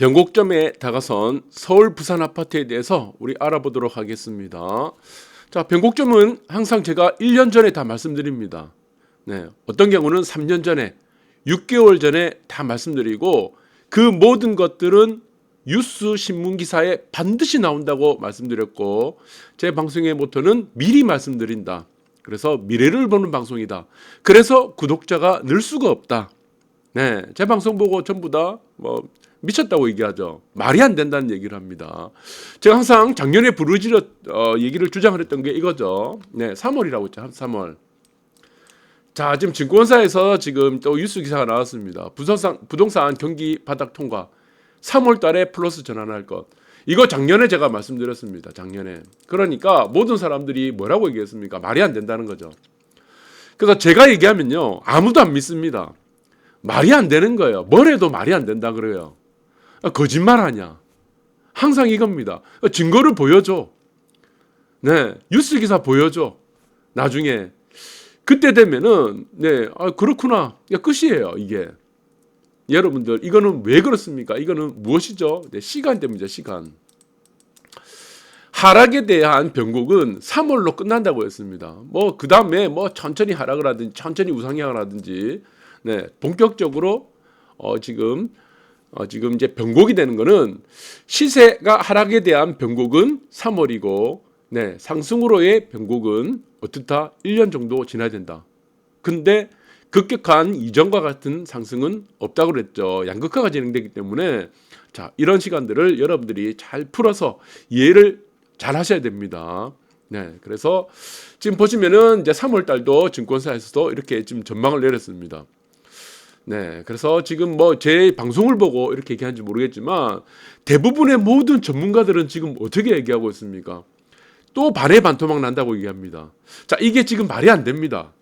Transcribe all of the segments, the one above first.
변곡점에 다가선 서울 부산 아파트에 대해서 우리 알아보도록 하겠습니다. 자, 변곡점은 항상 제가 1년 전에 다 말씀드립니다. 네. 어떤 경우는 3년 전에, 6개월 전에 다 말씀드리고 그 모든 것들은 뉴스 신문 기사에 반드시 나온다고 말씀드렸고 제 방송의 모토는 미리 말씀드린다. 그래서 미래를 보는 방송이다. 그래서 구독자가 늘 수가 없다. 네, 제 방송 보고 전부 다뭐 미쳤다고 얘기하죠. 말이 안 된다는 얘기를 합니다. 제가 항상 작년에 부르짖어 어, 얘기를 주장을 했던 게 이거죠. 네, 3월이라고 했죠. 3월. 자, 지금 증권사에서 지금 또 뉴스 기사가 나왔습니다. 부동산 부동산 경기 바닥 통과. 3월 달에 플러스 전환할 것. 이거 작년에 제가 말씀드렸습니다. 작년에. 그러니까 모든 사람들이 뭐라고 얘기했습니까? 말이 안 된다는 거죠. 그래서 제가 얘기하면요. 아무도 안 믿습니다. 말이 안 되는 거예요. 뭘 해도 말이 안 된다 그래요. 거짓말 하냐. 항상 이겁니다. 증거를 보여줘. 네. 뉴스 기사 보여줘. 나중에. 그때 되면은, 네. 아, 그렇구나. 끝이에요. 이게. 여러분들, 이거는 왜 그렇습니까? 이거는 무엇이죠? 네, 시간 때문이죠. 시간. 하락에 대한 변곡은 3월로 끝난다고 했습니다. 뭐, 그 다음에 뭐 천천히 하락을 하든지, 천천히 우상향을 하든지, 네, 본격적으로 어, 지금 어, 지금 이제 변곡이 되는 거는 시세가 하락에 대한 변곡은 3월이고, 네, 상승으로의 변곡은 어떻다? 1년 정도 지나야 된다. 근데 급격한 이전과 같은 상승은 없다고 그랬죠. 양극화가 진행되기 때문에 자, 이런 시간들을 여러분들이 잘 풀어서 이해를 잘 하셔야 됩니다. 네. 그래서 지금 보시면은 이제 3월 달도 증권사에서도 이렇게 지금 전망을 내렸습니다. 네. 그래서 지금 뭐 제 방송을 보고 이렇게 얘기하는지 모르겠지만 대부분의 모든 전문가들은 지금 어떻게 얘기하고 있습니까? 또 반의 반토막 난다고 얘기합니다. 자, 이게 지금 말이 안 됩니다.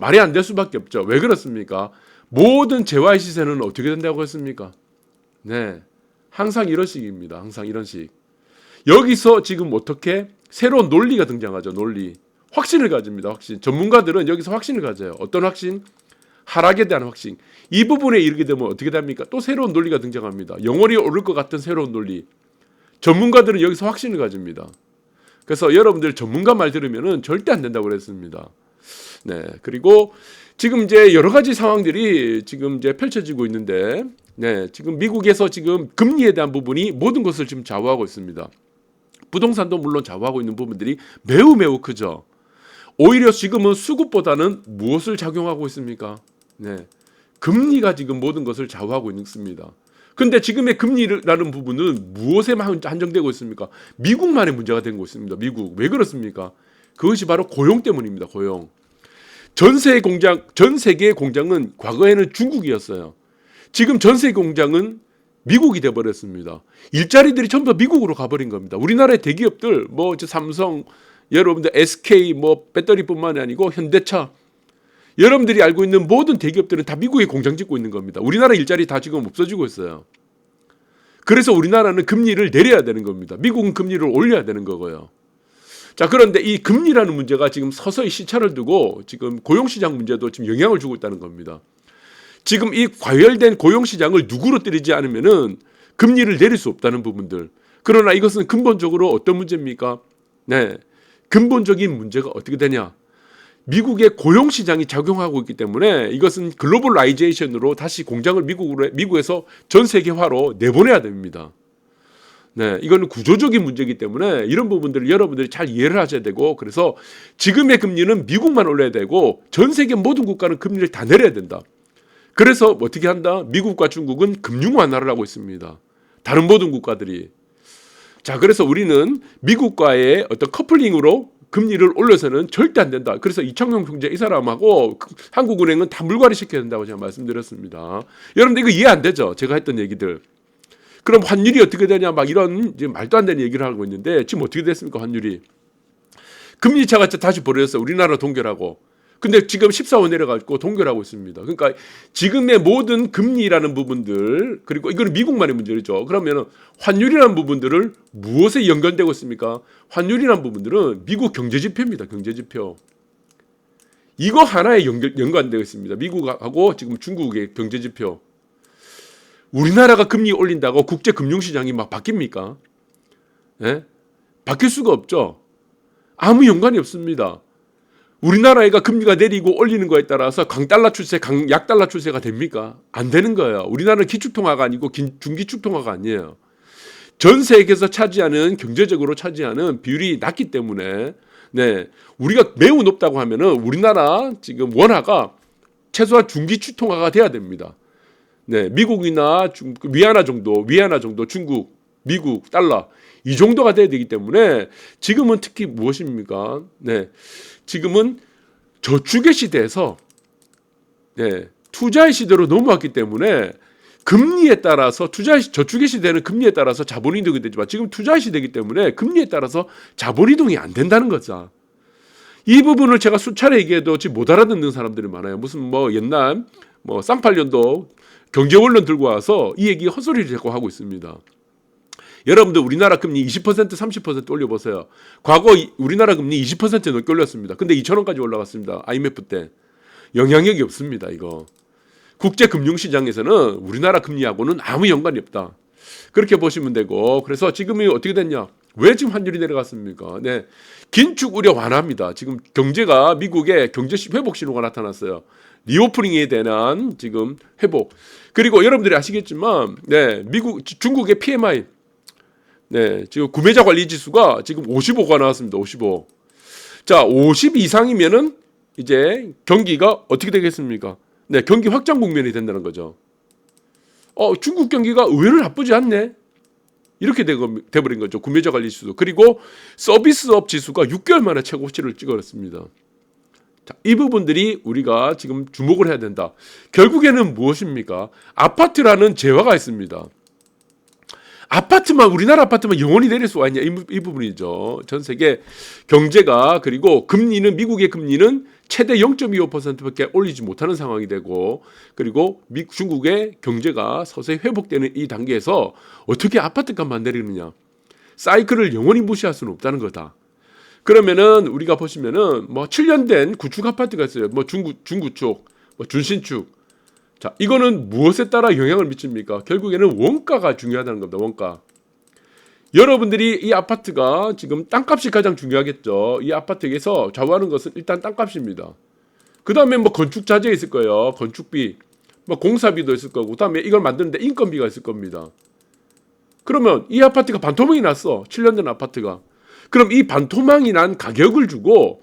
말이 안 될 수밖에 없죠. 왜 그렇습니까? 모든 재화의 시세는 어떻게 된다고 했습니까? 네. 항상 이런 식입니다. 항상 이런 식. 여기서 지금 어떻게 새로운 논리가 등장하죠. 논리. 확신을 가집니다. 확신. 전문가들은 여기서 확신을 가져요. 어떤 확신? 하락에 대한 확신. 이 부분에 이르게 되면 어떻게 됩니까? 또 새로운 논리가 등장합니다. 영원히 오를 것 같은 새로운 논리. 전문가들은 여기서 확신을 가집니다. 그래서 여러분들 전문가 말 들으면은 절대 안 된다고 그랬습니다. 네. 그리고 지금 이제 여러 가지 상황들이 지금 이제 펼쳐지고 있는데, 네. 지금 미국에서 지금 금리에 대한 부분이 모든 것을 지금 좌우하고 있습니다. 부동산도 물론 좌우하고 있는 부분들이 매우 매우 크죠. 오히려 지금은 수급보다는 무엇을 작용하고 있습니까? 네. 금리가 지금 모든 것을 좌우하고 있습니다. 근데 지금의 금리라는 부분은 무엇에만 한정되고 있습니까? 미국만의 문제가 된 것입니다. 미국. 왜 그렇습니까? 그것이 바로 고용 때문입니다. 고용. 전 세계 공장, 전 세계의 공장은 과거에는 중국이었어요. 지금 전 세계 공장은 미국이 돼 버렸습니다. 일자리들이 전부 다 미국으로 가버린 겁니다. 우리나라의 대기업들, 뭐 삼성, 여러분들 SK, 뭐 배터리뿐만이 아니고 현대차, 여러분들이 알고 있는 모든 대기업들은 다 미국에 공장 짓고 있는 겁니다. 우리나라 일자리 다 지금 없어지고 있어요. 그래서 우리나라는 금리를 내려야 되는 겁니다. 미국은 금리를 올려야 되는 거고요. 자, 그런데 이 금리라는 문제가 지금 서서히 시차를 두고 지금 고용시장 문제도 지금 영향을 주고 있다는 겁니다. 지금 이 과열된 고용시장을 누구로 때리지 않으면은 금리를 내릴 수 없다는 부분들. 그러나 이것은 근본적으로 어떤 문제입니까? 네. 근본적인 문제가 어떻게 되냐? 미국의 고용 시장이 작용하고 있기 때문에 이것은 글로벌라이제이션으로 다시 공장을 미국으로 미국에서 전 세계화로 내보내야 됩니다. 네, 이거는 구조적인 문제이기 때문에 이런 부분들을 여러분들이 잘 이해를 하셔야 되고 그래서 지금의 금리는 미국만 올려야 되고 전 세계 모든 국가는 금리를 다 내려야 된다. 그래서 어떻게 한다? 미국과 중국은 금융 완화를 하고 있습니다. 다른 모든 국가들이. 자, 그래서 우리는 미국과의 어떤 커플링으로 금리를 올려서는 절대 안 된다. 그래서 이창용 총재 이 사람하고 한국은행은 다 물갈이 시켜야 된다고 제가 말씀드렸습니다. 여러분들 이거 이해 안 되죠? 제가 했던 얘기들. 그럼 환율이 어떻게 되냐 막 이런 말도 안 되는 얘기를 하고 있는데 지금 어떻게 됐습니까 환율이? 금리 차가 다시 벌어졌어요. 우리나라 동결하고. 근데 지금 14원 내려가지고 동결하고 있습니다. 그러니까 지금의 모든 금리라는 부분들 그리고 이거는 미국만의 문제죠. 그러면 환율이라는 부분들을 무엇에 연관되고 있습니까? 환율이라는 부분들은 미국 경제 지표입니다. 경제 지표. 이거 하나에 연결, 연관되어 있습니다. 미국하고 지금 중국의 경제 지표. 우리나라가 금리 올린다고 국제 금융 시장이 막 바뀝니까? 예? 바뀔 수가 없죠. 아무 연관이 없습니다. 우리나라가 금리가 내리고 올리는 거에 따라서 강달러 추세, 강약달러 추세가 됩니까? 안 되는 거예요. 우리나라는 기축통화가 아니고 긴- 중기축통화가 아니에요. 전 세계에서 차지하는 경제적으로 차지하는 비율이 낮기 때문에 네 우리가 매우 높다고 하면은 우리나라 지금 원화가 최소한 중기축통화가 돼야 됩니다. 네 미국이나 중, 위안화 정도, 위안화 정도, 중국, 미국 달러 이 정도가 돼야 되기 때문에 지금은 특히 무엇입니까? 네 지금은 저축의 시대에서 네, 투자의 시대로 넘어왔기 때문에 금리에 따라서 투자 저축의 시대는 금리에 따라서 자본 이동이 되지만 지금 투자의 시대이기 때문에 금리에 따라서 자본 이동이 안 된다는 거죠. 이 부분을 제가 수차례 얘기해도 지금 못 알아듣는 사람들이 많아요. 무슨 뭐 옛날 뭐 쌍팔년도 경제 원론 들고 와서 이 얘기 헛소리를 자꾸 하고 있습니다. 여러분들 우리나라 금리 20% 30% 올려보세요. 과거 이- 우리나라 금리 20% 넘게 올렸습니다. 근데 2천 원까지 올라갔습니다. IMF 때. 영향력이 없습니다. 이거. 국제 금융 시장에서는 우리나라 금리하고는 아무 연관이 없다. 그렇게 보시면 되고 그래서 지금이 어떻게 됐냐? 왜 지금 환율이 내려갔습니까? 네, 긴축 우려 완화입니다. 지금 경제가 미국의 경제 시- 회복 신호가 나타났어요. 리오프닝에 대한 지금 회복. 그리고 여러분들이 아시겠지만, 네, 미국 중국의 PMI, 네, 지금 구매자 관리 지수가 지금 55가 나왔습니다. 55. 자, 50 이상이면은 이제 경기가 어떻게 되겠습니까? 네, 경기 확장 국면이 된다는 거죠. 어, 중국 경기가 의외로 나쁘지 않네. 이렇게 돼버린 거죠. 구매자 관리 지수. 그리고 서비스업 지수가 6개월 만에 최고치를 찍어냈습니다. 자, 이 부분들이 우리가 지금 주목을 해야 된다. 결국에는 무엇입니까? 아파트라는 재화가 있습니다. 아파트만 우리나라 아파트만 영원히 내릴 수가 있냐 이, 부- 이 부분이죠. 전 세계 경제가 그리고 금리는 미국의 금리는 최대 0.25%밖에 올리지 못하는 상황이 되고 그리고 미, 중국의 경제가 서서히 회복되는 이 단계에서 어떻게 아파트 값만 내리느냐 사이클을 영원히 무시할 수는 없다는 거다. 그러면은 우리가 보시면은 뭐 7년 된 구축 아파트가 있어요. 뭐 중구 중구축, 뭐 준신축. 자, 이거는 무엇에 따라 영향을 미칩니까? 결국에는 원가가 중요하다는 겁니다. 원가. 여러분들이 이 아파트가 지금 땅값이 가장 중요하겠죠. 이 아파트에서 좌우하는 것은 일단 땅값입니다. 그 다음에 뭐 건축 자재 있을 거예요. 건축비, 뭐 공사비도 있을 거고, 그 다음에 이걸 만드는데 인건비가 있을 겁니다. 그러면 이 아파트가 반토막이 났어. 7년 된 아파트가. 그럼 이 반토막이 난 가격을 주고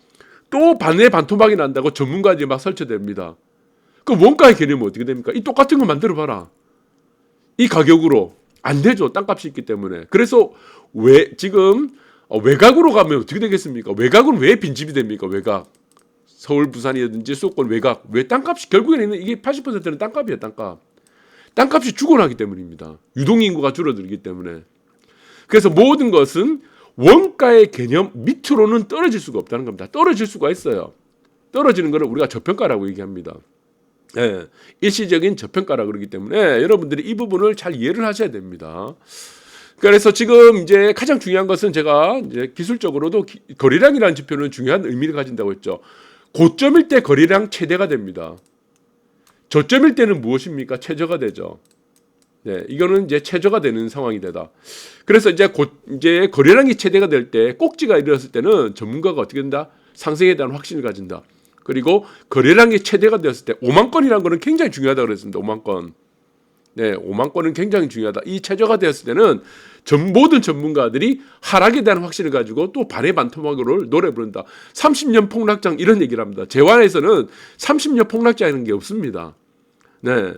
또 반의 반토막이 난다고 전문가들이 막 설치됩니다. 그 원가의 개념은 어떻게 됩니까? 이 똑같은 거 만들어 봐라. 이 가격으로 안 되죠. 땅값이 있기 때문에. 그래서 왜 지금 어, 외곽으로 가면 어떻게 되겠습니까? 외곽은 왜 빈집이 됩니까? 외곽. 서울, 부산이라든지 수도권 외곽. 왜 땅값이 결국에는 이게 80%는 땅값이에요. 땅값. 땅값이 죽어나기 때문입니다. 유동 인구가 줄어들기 때문에. 그래서 모든 것은 원가의 개념 밑으로는 떨어질 수가 없다는 겁니다. 떨어질 수가 있어요. 떨어지는 것을 우리가 저평가라고 얘기합니다. 예, 일시적인 저평가라 그러기 때문에 여러분들이 이 부분을 잘 이해를 하셔야 됩니다. 그래서 지금 이제 가장 중요한 것은 제가 이제 기술적으로도 기- 거래량이라는 지표는 중요한 의미를 가진다고 했죠. 고점일 때 거래량 최대가 됩니다. 저점일 때는 무엇입니까? 최저가 되죠. 네, 이거는 이제 최저가 되는 상황이 되다. 그래서 이제 곧 이제 거래량이 최대가 될 때 꼭지가 이르렀을 때는 전문가가 어떻게 된다? 상승에 대한 확신을 가진다. 그리고 거래량이 최대가 되었을 때 5만 건이라는 거는 굉장히 중요하다고 그랬습니다. 5만 건. 네, 5만 건은 굉장히 중요하다. 이 최저가 되었을 때는 전 모든 전문가들이 하락에 대한 확신을 가지고 또 반의 반토막으로 노래 부른다. 30년 폭락장 이런 얘기를 합니다. 재환에서는 30년 폭락장이라는 게 없습니다. 네.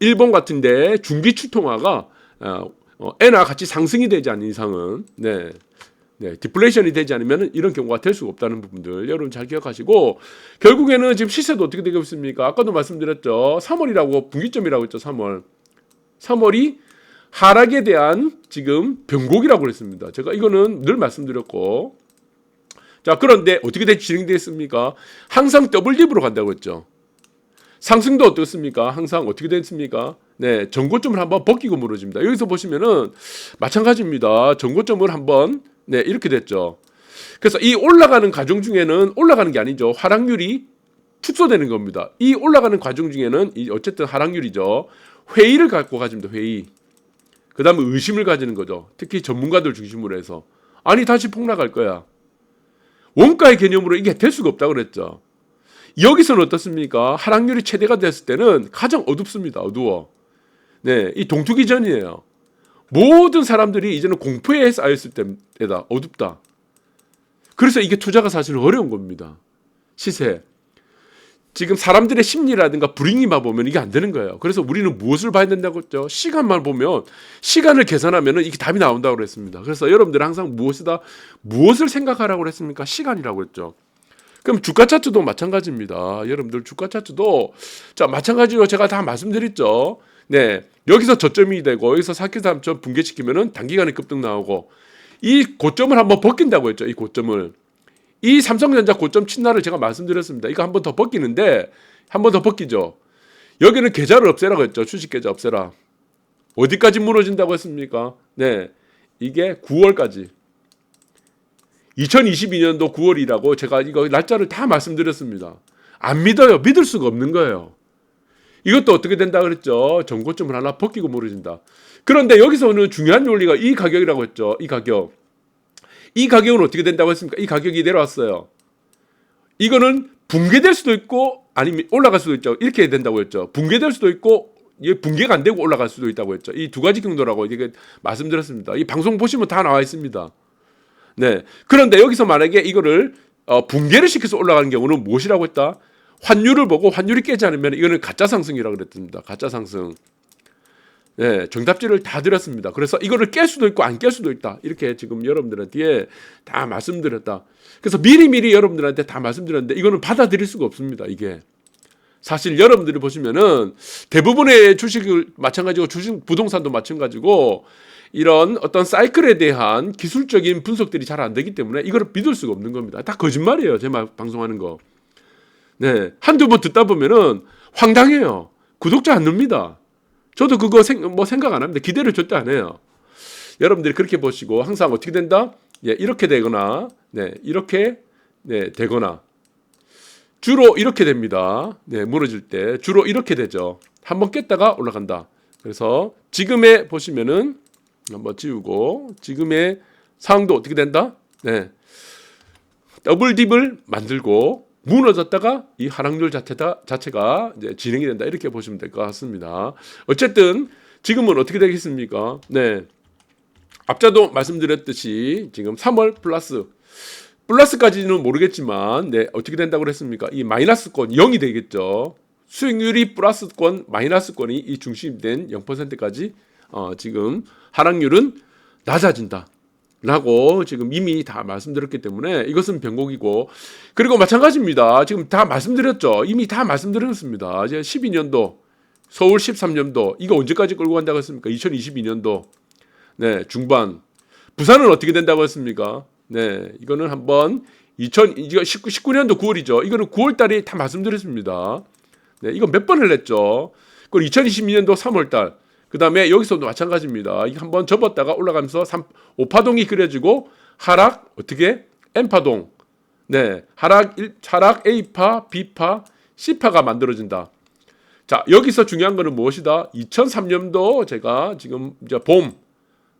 일본 같은데 중기 추통화가 어, 어, 엔화 같이 상승이 되지 않는 이상은 네. 네, 디플레이션이 되지 않으면 이런 경우가 될 수가 없다는 부분들 여러분 잘 기억하시고 결국에는 지금 시세도 어떻게 되고 있습니까? 아까도 말씀드렸죠. 3월이라고 분기점이라고 했죠. 3월. 3월이 하락에 대한 지금 변곡이라고 그랬습니다. 제가 이거는 늘 말씀드렸고 자 그런데 어떻게 돼 진행됐습니까? 항상 더블 딥으로 간다고 했죠. 상승도 어떻습니까? 항상 어떻게 됐습니까? 네, 전고점을 한번 벗기고 무너집니다. 여기서 보시면은 마찬가지입니다. 전고점을 한번 네 이렇게 됐죠. 그래서 이 올라가는 과정 중에는 올라가는 게 아니죠. 하락률이 축소되는 겁니다. 이 올라가는 과정 중에는 이 어쨌든 하락률이죠. 회의를 갖고 가집니다. 회의. 그 다음에 의심을 가지는 거죠. 특히 전문가들 중심으로 해서 아니 다시 폭락할 거야. 원가의 개념으로 이게 될 수가 없다 그랬죠. 여기서는 어떻습니까? 하락률이 최대가 됐을 때는 가장 어둡습니다. 어두워. 네, 이 동투기 전이에요. 모든 사람들이 이제는 공포에 쌓였을 때다 어둡다. 그래서 이게 투자가 사실 어려운 겁니다. 시세. 지금 사람들의 심리라든가 불행이만 보면 이게 안 되는 거예요. 그래서 우리는 무엇을 봐야 된다고 했죠? 시간만 보면 시간을 계산하면 이게 답이 나온다고 그랬습니다. 그래서 여러분들 항상 무엇이다 무엇을 생각하라고 그랬습니까? 시간이라고 했죠. 그럼 주가 차트도 마찬가지입니다. 여러분들 주가 차트도 자 마찬가지로 제가 다 말씀드렸죠. 네 여기서 저점이 되고 여기서 사키삼점 붕괴시키면은 단기간에 급등 나오고 이 고점을 한번 벗긴다고 했죠. 이 고점을 이 삼성전자 고점 친날을 제가 말씀드렸습니다. 이거 한번 더 벗기는데 한번 더 벗기죠. 여기는 계좌를 없애라고 했죠. 주식 계좌 없애라. 어디까지 무너진다고 했습니까? 네. 이게 9월까지. 2022년도 9월이라고 제가 이거 날짜를 다 말씀드렸습니다. 안 믿어요. 믿을 수가 없는 거예요. 이것도 어떻게 된다 그랬죠? 전고점을 하나 벗기고 무너진다. 그런데 여기서 오는 중요한 논리가 이 가격이라고 했죠. 이 가격. 이 가격은 어떻게 된다고 했습니까? 이 가격이 내려왔어요. 이거는 붕괴될 수도 있고 아니면 올라갈 수도 있죠. 이렇게 된다고 했죠. 붕괴될 수도 있고 이게 붕괴가 안 되고 올라갈 수도 있다고 했죠. 이 두 가지 경로라고 이게 말씀드렸습니다. 이 방송 보시면 다 나와 있습니다. 네. 그런데 여기서 만약에 이거를 어, 붕괴를 시켜서 올라가는 경우는 무엇이라고 했다? 환율을 보고 환율이 깨지 않으면 이거는 가짜 상승이라고 그랬습니다. 가짜 상승. 네, 정답지를 다 드렸습니다. 그래서 이거를 깰 수도 있고 안 깰 수도 있다. 이렇게 지금 여러분들한테 다 말씀드렸다. 그래서 미리미리 여러분들한테 다 말씀드렸는데 이거는 받아들일 수가 없습니다. 이게. 사실 여러분들이 보시면은 대부분의 주식을 마찬가지고 주식 부동산도 마찬가지고 이런 어떤 사이클에 대한 기술적인 분석들이 잘 안 되기 때문에 이거를 믿을 수가 없는 겁니다. 다 거짓말이에요. 제 말 방송하는 거. 네. 한두 번 듣다 보면은 황당해요. 구독자 안 늡니다. 저도 그거 생, 뭐 생각 안 합니다. 기대를 절대 안 해요. 여러분들이 그렇게 보시고 항상 어떻게 된다? 예, 이렇게 되거나, 네, 이렇게 네, 되거나 주로 이렇게 됩니다. 네, 무너질 때 주로 이렇게 되죠. 한번 깼다가 올라간다. 그래서 지금의 보시면은 한번 지우고 지금의 상황도 어떻게 된다? 네. 더블 딥을 만들고 무너졌다가 이 하락률 자체가, 자체가 이제 진행이 된다. 이렇게 보시면 될 것 같습니다. 어쨌든 지금은 어떻게 되겠습니까? 네. 앞자도 말씀드렸듯이 지금 3월 플러스 플러스까지는 모르겠지만 네, 어떻게 된다고 그랬습니까? 이 마이너스권 0이 되겠죠. 수익률이 플러스권, 마이너스권이 이 중심된 0%까지 어, 지금 하락률은 낮아진다. 라고 지금 이미 다 말씀드렸기 때문에 이것은 변곡이고 그리고 마찬가지입니다. 지금 다 말씀드렸죠. 이미 다 말씀드렸습니다. 이제 12년도 서울 13년도 이거 언제까지 끌고 간다고 했습니까? 2022년도 네 중반 부산은 어떻게 된다고 했습니까? 네 이거는 한번 2019 19년도 9월이죠. 이거는 9월 달에 다 말씀드렸습니다. 네 이거 몇 번을 냈죠. 그리고 2022년도 3월 달 그 다음에 여기서도 마찬가지입니다. 한번 접었다가 올라가면서 3, 5파동이 그려지고 하락 어떻게 N파동 네 하락 1, 하락 A파 B파 C파가 만들어진다. 자 여기서 중요한 거는 무엇이다? 2003년도 제가 지금 이제 봄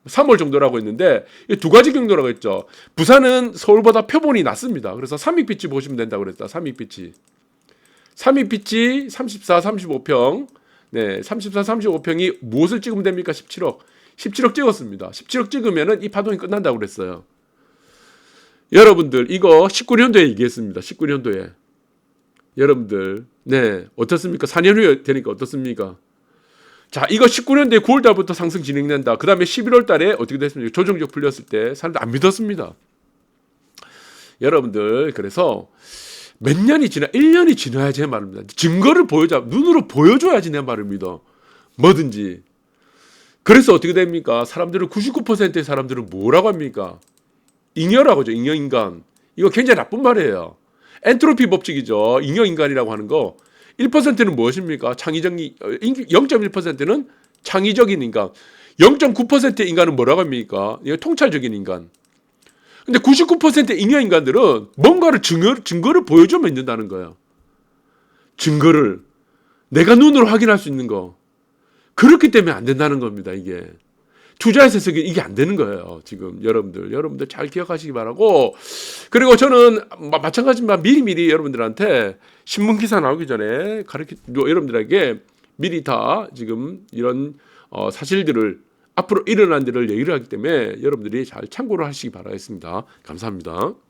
3월 정도라고 했는데 두 가지 경로라고 했죠. 부산은 서울보다 표본이 낮습니다. 그래서 삼익빛이 보시면 된다고 그랬다. 삼익빛이 삼익빛이 34, 35평 네, 34, 35평이 무엇을 찍으면 됩니까? 17억. 17억 찍었습니다. 17억 찍으면은 이 파동이 끝난다고 그랬어요. 여러분들 이거 19년도에 얘기했습니다. 19년도에. 여러분들 네 어떻습니까? 4년 후에 되니까 어떻습니까? 자 이거 19년도에 9월 달부터 상승 진행된다. 그 다음에 11월 달에 어떻게 됐습니까? 조정적 풀렸을 때 사람들 안 믿었습니다. 여러분들 그래서 몇 년이 지나 1년이 지나야지 내 말입니다. 증거를 보여줘 눈으로 보여줘야지 내 말입니다. 뭐든지. 그래서 어떻게 됩니까? 사람들은 99%의 사람들은 뭐라고 합니까? 잉여라고 하죠. 잉여 인간. 이거 굉장히 나쁜 말이에요. 엔트로피 법칙이죠. 잉여 인간이라고 하는 거. 1%는 무엇입니까? 창의적인 0.1%는 창의적인 인간. 0.9%의 인간은 뭐라고 합니까? 이거 통찰적인 인간. 근데 99%의 잉여 인간들은 뭔가를 증거, 증거를 보여주면 믿는다는 거예요. 증거를. 내가 눈으로 확인할 수 있는 거. 그렇기 때문에 안 된다는 겁니다. 이게 투자에서 이게 안 되는 거예요. 지금 여러분들 여러분들 잘 기억하시기 바라고 그리고 저는 마- 마찬가지지만 미리 미리 여러분들한테 신문 기사 나오기 전에 가르치 여러분들에게 미리 다 지금 이런 어, 사실들을 앞으로 일어난 일을 얘기를 하기 때문에 여러분들이 잘 참고를 하시기 바라겠습니다. 감사합니다.